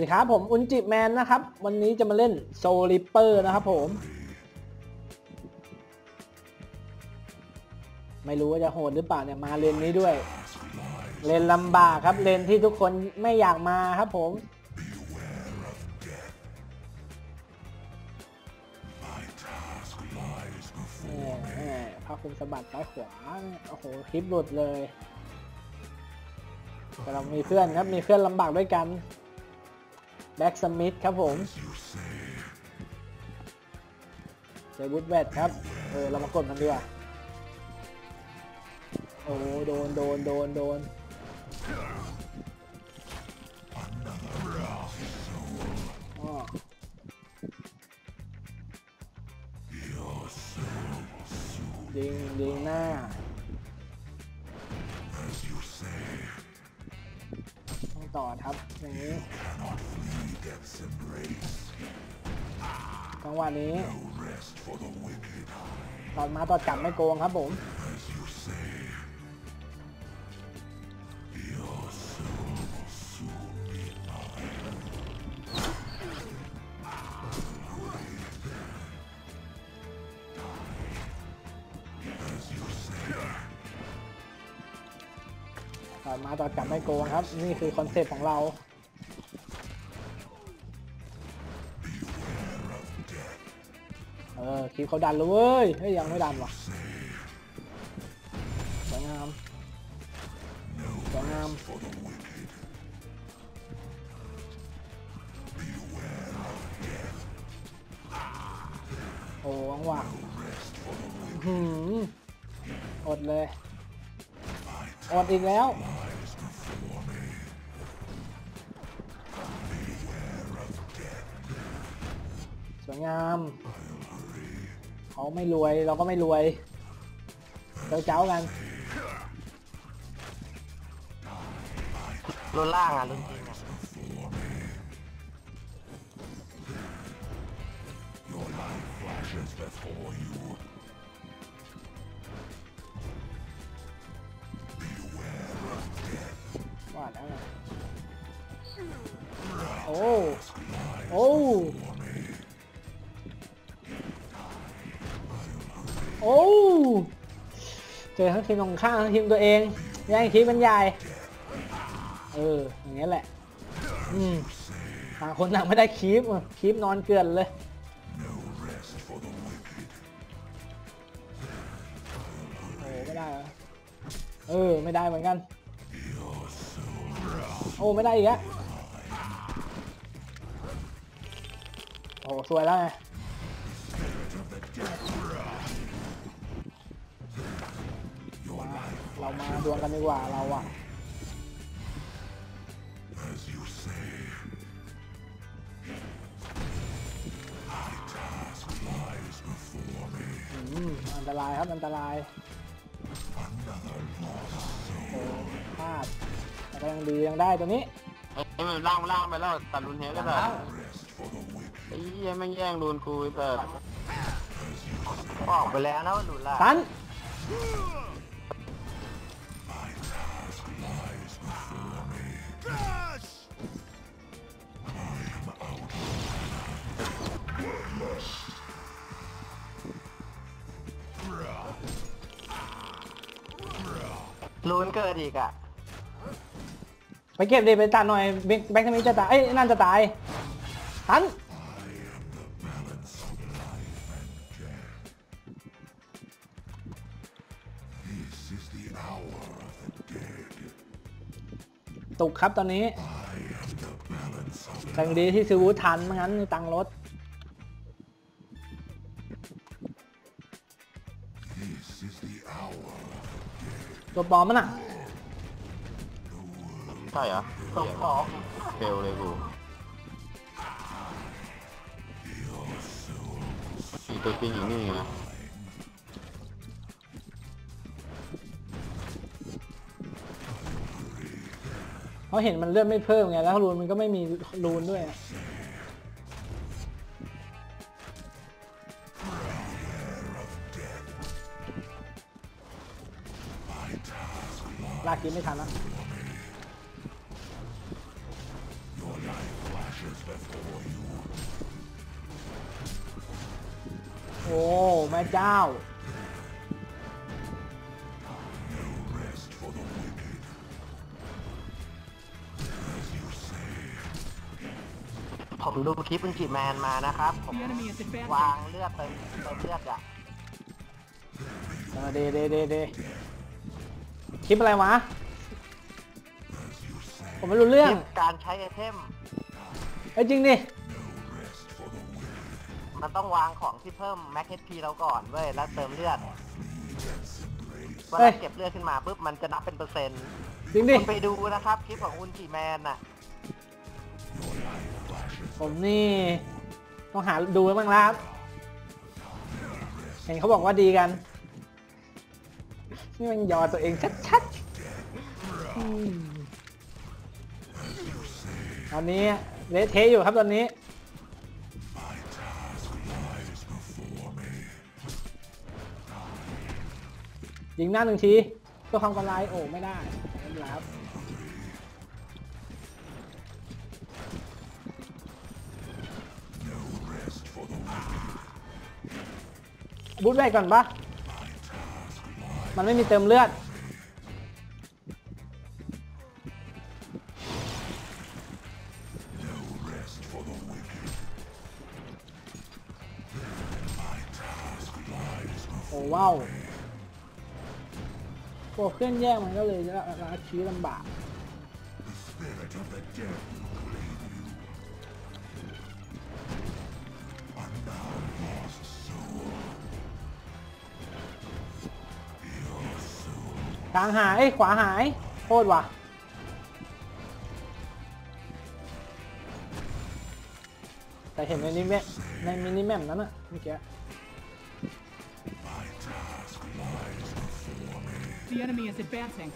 วัสดีครับผมอุนจิแมนนะครับ วันนี้จะมาเล่นโซลิปเปอร์นะครับผม ไม่รู้ว่าจะโหดหรือเปล่าเนี่ยมาเลนนี้ด้วย เลนลำบากครับเลนที่ทุกคนไม่อยากมาครับผมแหม่แหม่ภาคุมสะบัดซ้ายขวาโอ้โหคลิปหลุดเลยแต่เรามีเพื่อนครับมีเพื่อนลำบากด้วยกัน แบ็กสมิธครับผมเจอวูดแวดครับ เออ เรามากดมันดีกว่า โอ้โดน โดน โดน โดน จังหวะนี้ตอนมาตอนกลับไม่โกงครับผมตอนมาตอกลับไม่โกงครับ นี่คือคอนเซ็ปต์ของเรา เออคลิปเขาดันแล้วเว้ยเฮ้ยยังไม่ดันว่ะสวยงามสวยงามโอ้วังว่ะหืมอดเลยอดอีกแล้วสวยงาม เขาไม่รวยเราก็ไม่รวยเจ้าเจ้ากันรุ่นล่างอะรุ่นจริงอะ จอทั้งทีมตรงข้ามทั้งทีมตัวเองแย่งทีมมันใหญ่ เออ อย่างนี้ยแหละ อืมต่างคนต่างไม่ได้คีปคีปนอนเกลือนเลยโอ้ไม่ได้เหรอเออ ไม่ได้เหมือนกัน โอ้ ไม่ได้อีกอะโอ้สวยแล้วไง เรามาดวลกันดีกว่าเราอะอืมอันตรายครับ อันตรายโอ้พลาดแต่ก็ยังดียังได้ตัวนี้เอ้ยมันล่างล่างไปแล้วตัดรุ่นเนี้ยก็ได้ไอ้เหี้ยแม่งแย่งรุ่นกูไอ้เปิดออกไปแล้วนะรุ่นล่างตัน รุ่นเกิดอีกอะไปเก็บดิไปตัดหน่อยแบงค์แบงค์ทมิจะตายเอ้ยนั่นจะตายตันตุกครับตอนนี้แต่ยังดีที่ซื้อวูดทันไม่งั้นตังค์รถ ตัวปลอมมันอะใช่เหรอตกออกเฟลเลยกูอีตัวจริงอยู่นี่นะเพราะเห็นมันเลื่อนไม่เพิ่มไงแล้วรูนมันก็ไม่มีรูนด้วย กินไม่ทันแล้วโอ้แม่เจ้าผมดูคลิปอังกฤษแมนมานะครับ ผมวางเลือดเติมเติมเลือดอะเดเดเดเด คลิปอะไรวะ ผมไม่รู้เรื่องคลิปการใช้ไอเทมเอ้ยจริงดิ มันต้องวางของที่เพิ่มแม็กเฮดพีเราก่อนเว้ยแล้วเติมเลือดเวเฮ้ลาย เก็บเลือดขึ้นมาปุ๊บมันจะนับเป็นเปอร์เซ็นต์จริงดิ คุณไปดูนะครับคลิปของอุนจิแมนน่ะผมนี่ต้องหาดูบ้างแล้วครับเห็นเขาบอกว่าดีกัน นี่มันยอตัวเองชัดๆอืมตอนนี้เละเทะอยู่ครับตอนนี้ยิงหน้าหนึ่งทีเพื่อความกำไรโอ้ไม่ได้ไม่นไรครับบูทแบกก่อนปะ มันไม่มีเติมเลือด โอ้ว้าวพวกเครื่องแยกมันก็เลยละละชีวิตลำบาก กลางหาย ขวาหายโคตรว่ะแต่เห็นในนิเมะในมินิแมมนั้นอะเมื่อกี้ The enemy is advancing.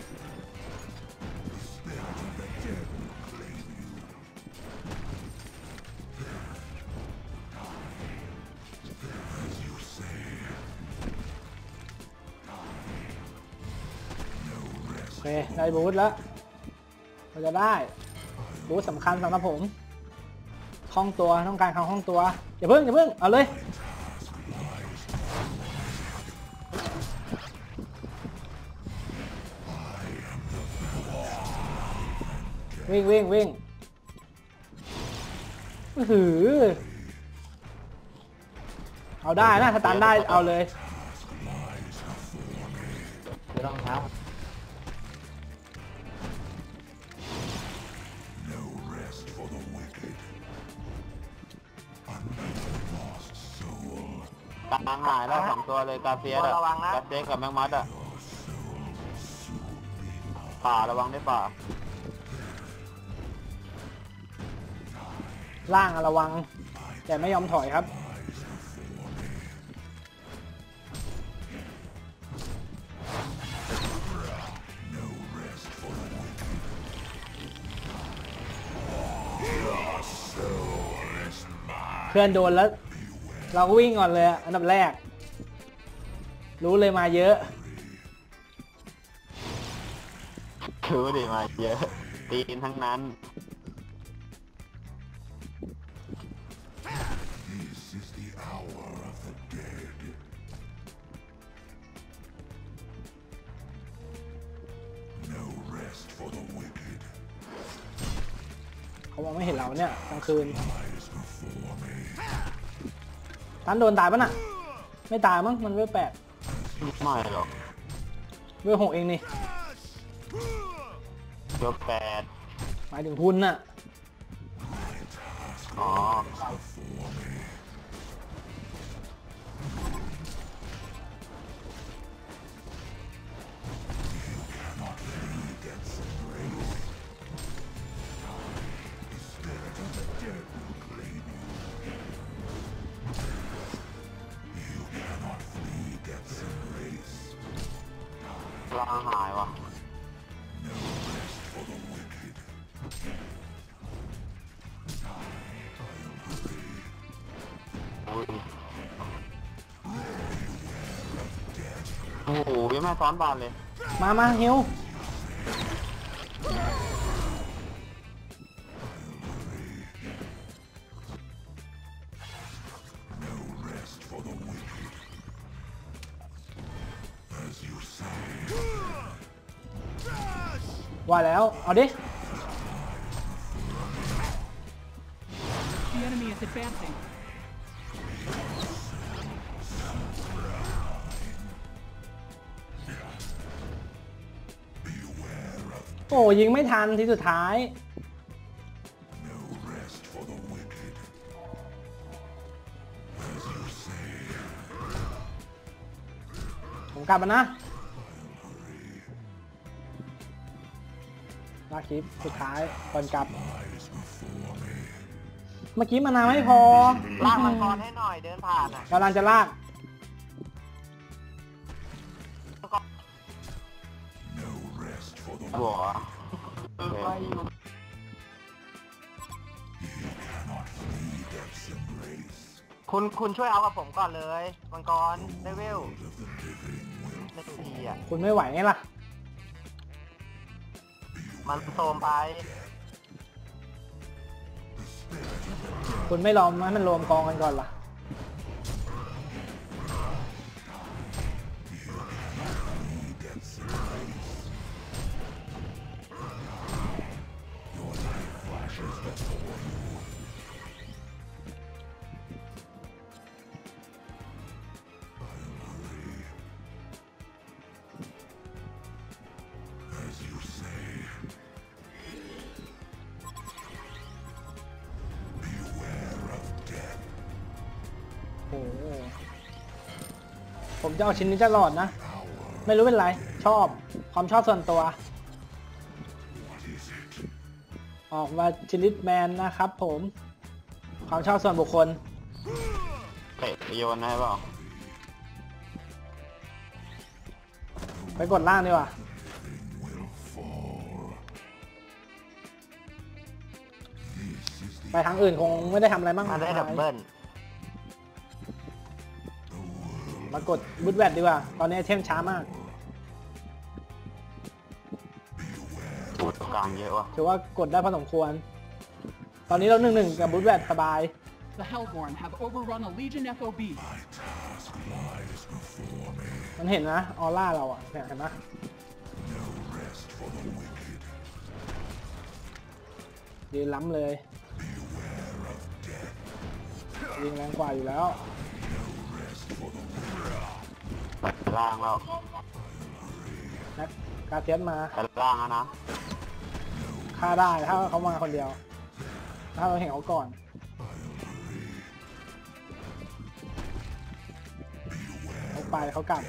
เคได้บูทแล้วเราจะได้บูทสำคัญสำหรับผมคล่องตัวต้องการความคล่องตัวอย่าเพิ่งอย่าเพิ่งเอาเลยวิ่งวิ่งวิ่งอื้อหือเอาได้นะถ้าตันได้เอาเลยไม่ต้องเท้า กลางหายแล้วสองตัวเลยกาเฟียสอะระวังนะกาเฟียสกับแมงมัดอะป่าระวังได้วยป่า ล่างอะระวัง แต่ไม่ยอมถอยครับเพื่อนโดนแล้ว เราก็วิ่งก่อนเลยอะอันดับแรก รู้เลยมาเยอะคือดิมาเยอะตีนทั้งนั้นเขามองไม่เห็นเราเนี่ยกลางคืน ทันโดนตายปะน่ะ ไม่ตายมั้ง มันเวลแปดไม่หรอกเวลหกเองนี่เกือบแปดหมายถึงคุณน่ะ อ๋อ ลางหายว่ะโอ้โหยังไม่ซ้อนบานเลย มามาฮิวว่าแล้ เอาดิ The enemy is advancing. โอ้ยิงไม่ทันทีสุดท้ายผมกลับมานะ คลิปสุดท้ายก่อนกลับ เมื่อกี้มานาวไม่พอลากมังกรให้หน่อยเดินผ่านอะกำลังจะลากหัวคุณคุณช่วยเอากับผมก่อนเลยมังกรเลเวลเลขสี่อะคุณไม่ไหวไงล่ะ มันโซมไป คุณไม่รอมให้มันรวมกองกันก่อนล่ะ ผมจะเอาชิ้นนี้ตลอดนะ ไม่รู้เป็นไร ชอบ ความชอบส่วนตัว ออกมาชิลิตแมนนะครับผม ความชอบส่วนบุคคลเตะไปโยนให้เปล่าไปกดล่างดีกว่าไปทางอื่นคงไม่ได้ทำอะไรมั้งมันได้ดับเบิล มากดบูทแวดดีกว่า ตอนนี้ไอเทมช้ามากปูดกลางเยอะว่ะถือว่ากดได้พอสมควร ตอนนี้เราหนึ่งหนึ่งกับบูทแวดสบาย The Hellborn have overrun a Legion FOB. มันเห็นนะออร่าเราอะเนี่ยเห็นไหมยืนล้ำเลยยิงแรงกว่าอยู่แล้ว ล่างแล้วนะกาเทียนมาไปล่างแล้วนะฆ่าได้ถ้าเขามาคนเดียว ถ้าเราเห็นเขาก่อนเขาไปเขากลับ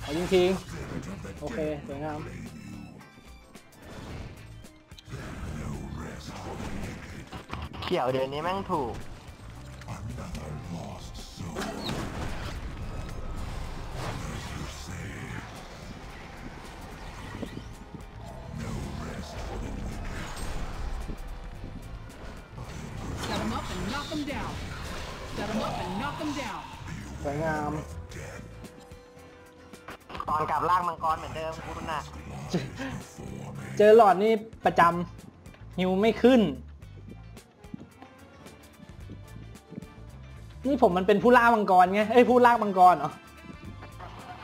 เขายิงทิ้งโอเคสวยงามเขียวเดือนนี้แม่งถูก สวยงาม ตอนกลับล่างมังกรเหมือนเดิมคุณน่ะ เจอหลอดนี่ประจำฮิวไม่ขึ้น นี่ผมมันเป็นผู้ล่ามังกรไง เอ้ยผู้ลากมังกรเหรอ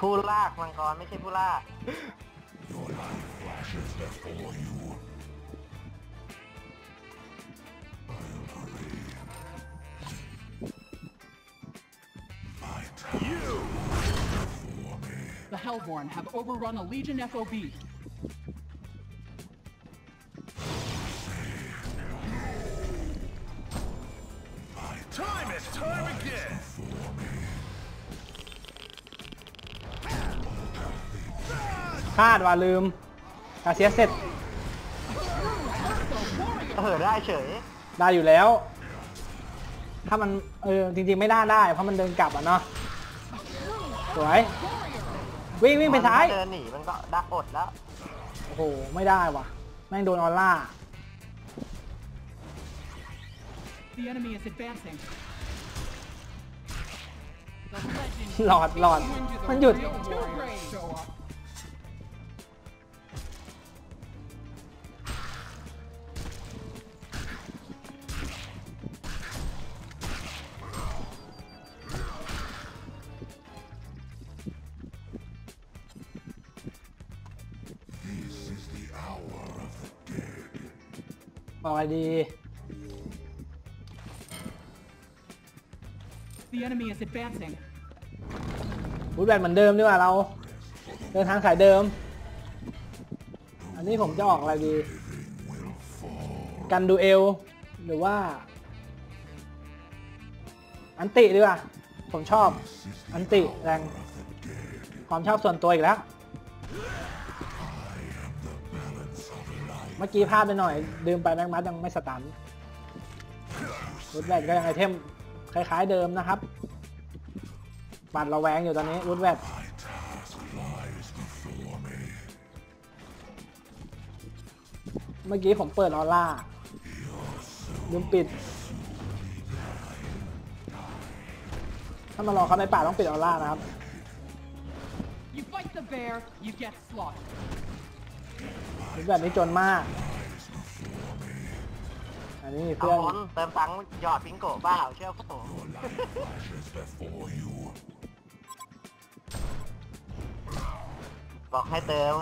ผู้ลากมังกรไม่ใช่ผู้ล่า The Hellborn have overrun a Legion FOB. Time is time again. พลาดว่าลืมกาเซียสเสร็จ เออได้เฉย ได้อยู่แล้ว ถ้ามัน เออ จริงๆไม่ได้ได้ เพราะมันเดินกลับอะเนาะ สวย วิ่งวิ่งไปซ้าย มันเดินหนีมันก็ดักอดแล้ว โอ้โห ไม่ได้ว่ะ แม่งโดนออร่า The enemy is advancing. The legend หลอดหลอด when do the มันหยุด real warriors show up. ออกอะไรดี The enemy is advancing. บูทแบนเหมือนเดิมดีกว่าเรา เดินทางสายเดิม อันนี้ผมจะออกอะไรดี กันดูเอล หรือว่า อันติดีกว่า ผมชอบ อันติแรง ความชอบส่วนตัวอีกแล้ว เมื่อกี้พลาดไปหน่อยดื่มไปแม็กมัดยังไม่สตันรูดแวดก็ยังไอเทมคล้าย ๆเดิมนะครับปัดระแวงอยู่ตอนนี้รูดแวดเมื่อกี้ผมเปิดออร่าลืมปิด ถ้ามารอเขาในป่าต้องปิดออร่านะครับ You fight the bear, you get slaughtered. รูดแวดนี่จนมาก อันนี้มีเอาเพื่อนคนเติมตังค์หยอดพิงโกะเปล่าเชื่อผมบอกให้เติม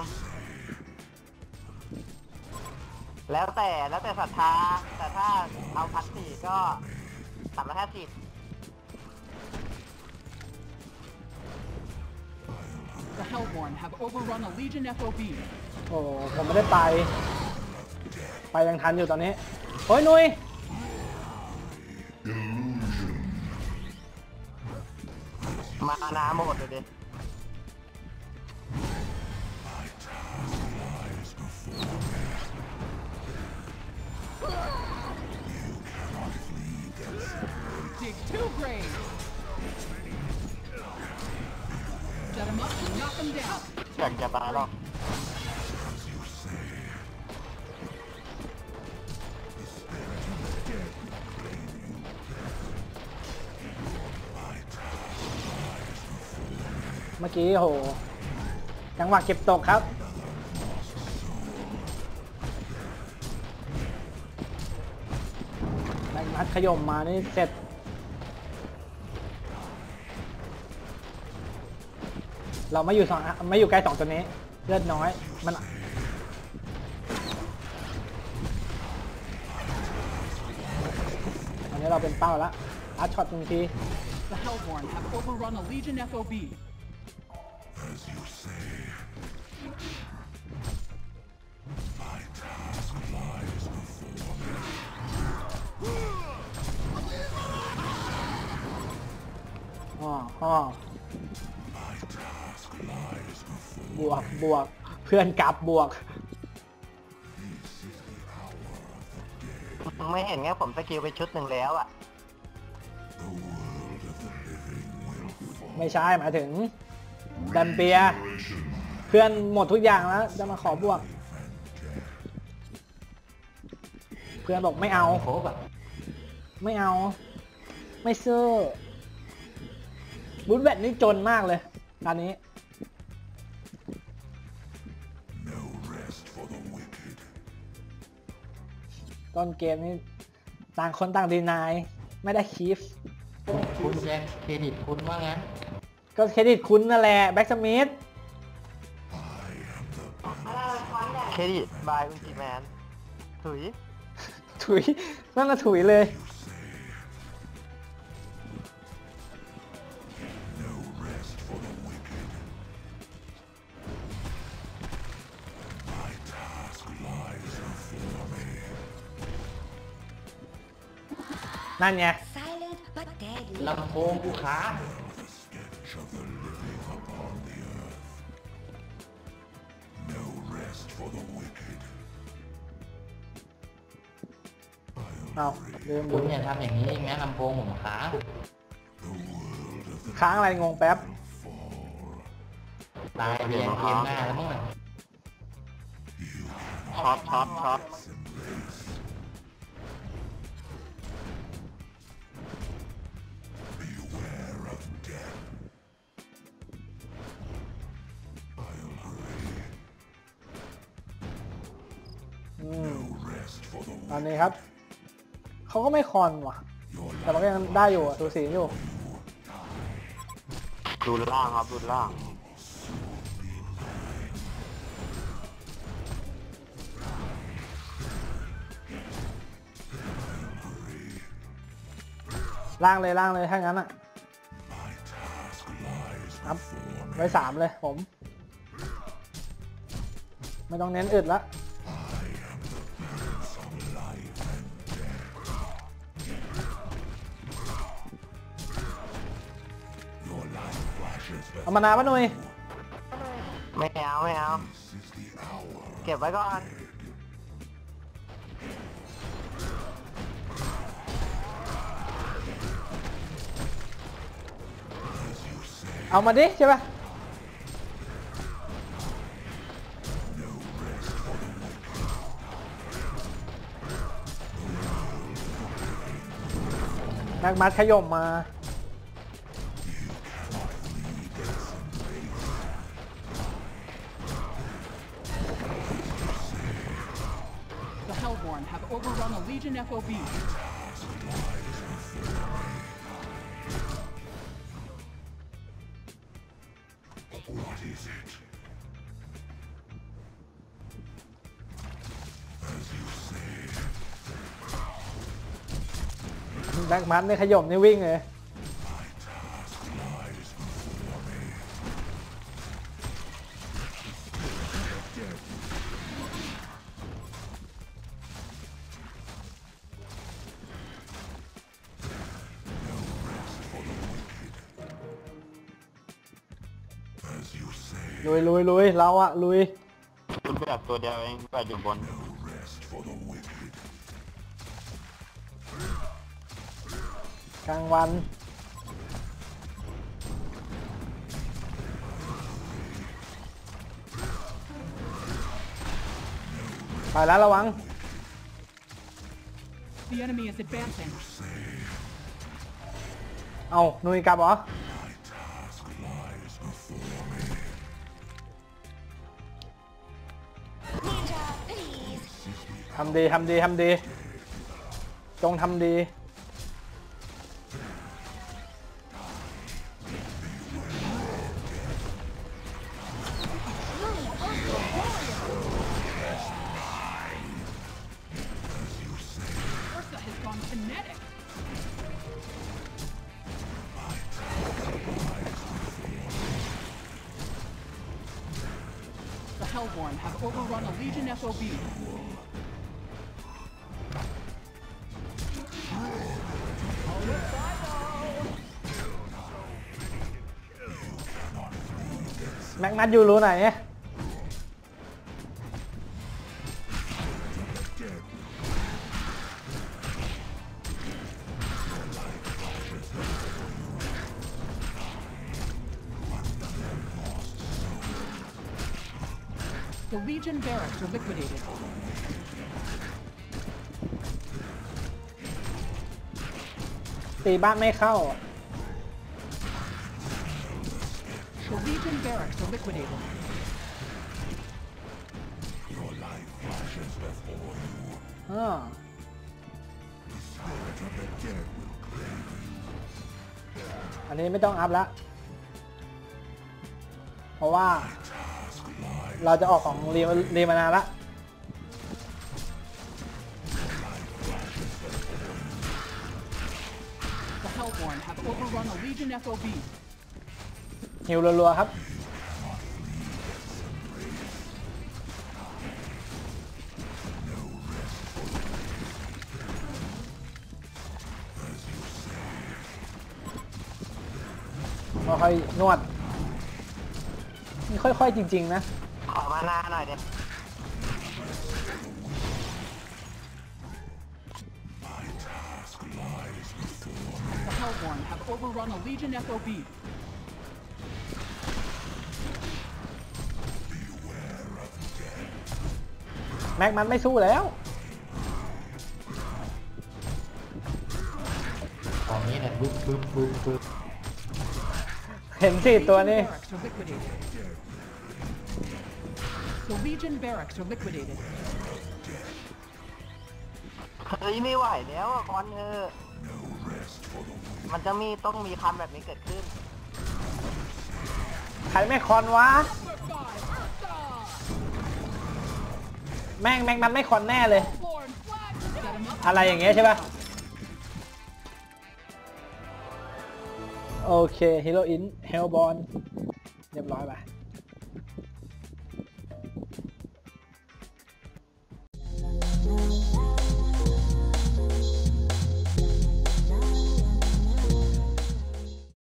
แล้วแต่แล้วแต่ศรัทธา แต่ถ้าเอาพันสี่ก็สามร้อยห้าสิบ The Hellborn have overrun a Legion FOB. โอ้ผมไม่ได้ไป ไปยังทันอยู่ตอนนี้โอ้ยนุยมานาหมดเลยดิ Dig two graves. Set him up and knock him down. อยากจะตายหรอก มื่อกี้โหจังหวะเก็บตกครับ แรงมัดขย่มมานี่เสร็จเราไม่อยู่สองไม่อยู่ใกล้สองตัวนี้ เลือดน้อยมันอันนี้เราเป็นเป้าแล้วอาร์ตช็อตหนึ่งที The Hellborn have overrun a Legion FOB. Oh, อ๋ออ๋อบวกบวก เพื่อนกลับบวก ไม่เห็นไงผมสกิลไปชุดหนึ่งแล้วอะ ไม่ใช่หมายถึง ดันเปีย เพื่อนหมดทุกอย่างแล้ว จะมาขอบวก เพื่อนบอกไม่เอาโคบอะไม่เอา ไม่ซื้อบูทแบตนี่จนมากเลยตอนนี้ ต้นเกมนี้ต่างคนต่างดีนาย ไม่ได้คีฟคุณแย่งเครดิตคุณว่างั้น ก็เครดิตคุณนั่นแหละแบ็กสมิธเครดิตบายอุลติแมนถุย ถุย นั่นละถุยเลย นั่นไง Silent but deadly. ลำโพงกูค้า เอาลืมคุดูณอย่าทำอย่างนี้งั้นลำโพงผมค้างค้างอะไรงงแป๊บ ตายเรียนเกมหน้าแล้วมั้งน่ะช็อตช็อตช็อตอืมตอนนี้ครับ เขาก็ไม่คอนว่ะ แต่มันก็ยังได้อยู่ดูสีอยู่ดูล่างครับดูล่างล่างเลยล่างเลยถ้างั้นอะครับไว้สามเลยผม ไม่ต้องเน้นอึดละ มานาวปะหนุ่ยไม่เอาไม่เอาเก็บไว้ก่อนเอามาดิใช่ปะนักมัดขย่มมา overrun a Legion FOB. นักมัดในขย่มนี่วิ่งเลย ยลุยลุยเราอะลุยคุณแบบตัวเดียวเองแบบอยู่บน กลางวัน ไปแล้วระวัง The enemy is advancing. เอาหนุยกลับเหรอ ทำดีทำดีทำดี จงทำดี นัทอยู่รู้ไหน The Legion barracks are liquidated. ตีบ้านไม่เข้า Legion barracks are liquidated. อ้ออันนี้ไม่ต้องอัพละ เพราะว่าเราจะออกของรีรีมานานละ The Hellborn have overrun a Legion FOB. หิวรัวๆครับ ค่อยๆนวดนี่ค่อยๆจริง ๆ นะ ขอมานาหน่อยเด็ The Hellborn have overrun a Legion FOB. แม็กมันไม่สู้แล้วตอนนี้เนี่ยบึ๊บบึ๊บบึ๊บบึ๊บ เห็นสี่ตัว Legion นี่ barracks are liquidated. The Legion barracks are liquidated. เฮ้ยไม่ไหวแล้วอะคอนเออมันจะมีต้องมีคำแบบนี้เกิดขึ้น ใครไม่คอนวะ แม่งแม็กมันไม่คอนแน่เลย Hellborn flag! Set him up. อะไรอย่างเงี้ยใช่ปะ โอเคฮีโร่อินเฮลบอลเรียบร้อยไป